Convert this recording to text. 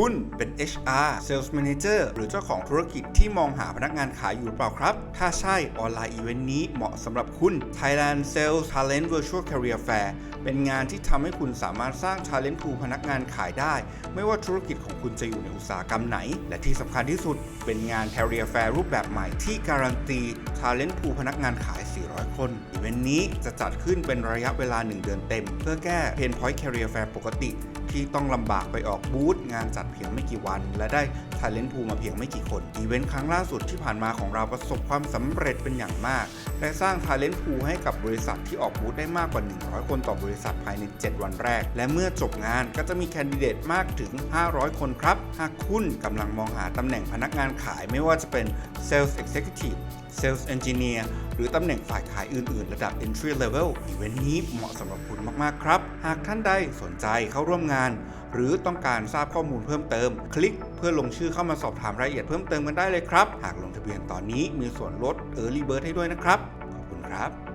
คุณเป็น HR Sales Manager หรือเจ้าของธุรกิจที่มองหาพนักงานขายอยู่หรือเปล่าครับ ถ้าใช่ออนไลน์อีเวนต์นี้เหมาะสำหรับคุณ Thailand Sales Talent Virtual Career Fair เป็นงานที่ทำให้คุณสามารถสร้าง Talent Pool พนักงานขายได้ ไม่ว่าธุรกิจของคุณจะอยู่ในอุตสาหกรรมไหน และที่สำคัญที่สุดเป็นงาน Career Fair รูปแบบใหม่ที่การันตี Talent Pool พนักงานขาย 400 คนอีเวนต์นี้จะจัดขึ้นเป็นระยะเวลา 1 เดือนเต็ม เพื่อแก้เพนพอยต์ Career Fair ปกติ ที่ต้องลำบากไปออกบูธงานจัดเพียงไม่กี่วัน และได้ Talent Pool มาเพียงไม่กี่คนอีเวนต์ครั้งล่าสุดที่ผ่านมาของเราประสบความสำเร็จเป็นอย่างมาก และสร้าง Talent Pool ให้กับบริษัทที่ออกบูธได้มากกว่า 100 คนต่อบริษัทภายใน 7 วันแรก และเมื่อจบงานก็จะมีแคนดิเดตมากถึง 500 คนครับ หากคุณกำลังมองหาตำแหน่งพนักงานขายไม่ว่าจะเป็น Sales Executive Sales Engineer หรือตำแหน่งฝ่ายขายอื่น ๆ ระดับ Entry Level อีเวนต์นี้เหมาะสำหรับคุณมาก ๆ ครับ หากท่านใดสนใจเข้าร่วมงาน หรือต้องการทราบข้อมูลเพิ่มเติม คลิกเพื่อลงชื่อเข้ามาสอบถามรายละเอียดเพิ่มเติมกันได้เลยครับ หากลงทะเบียนตอนนี้มีส่วนลด Early Bird ให้ด้วยนะครับ ขอบคุณครับ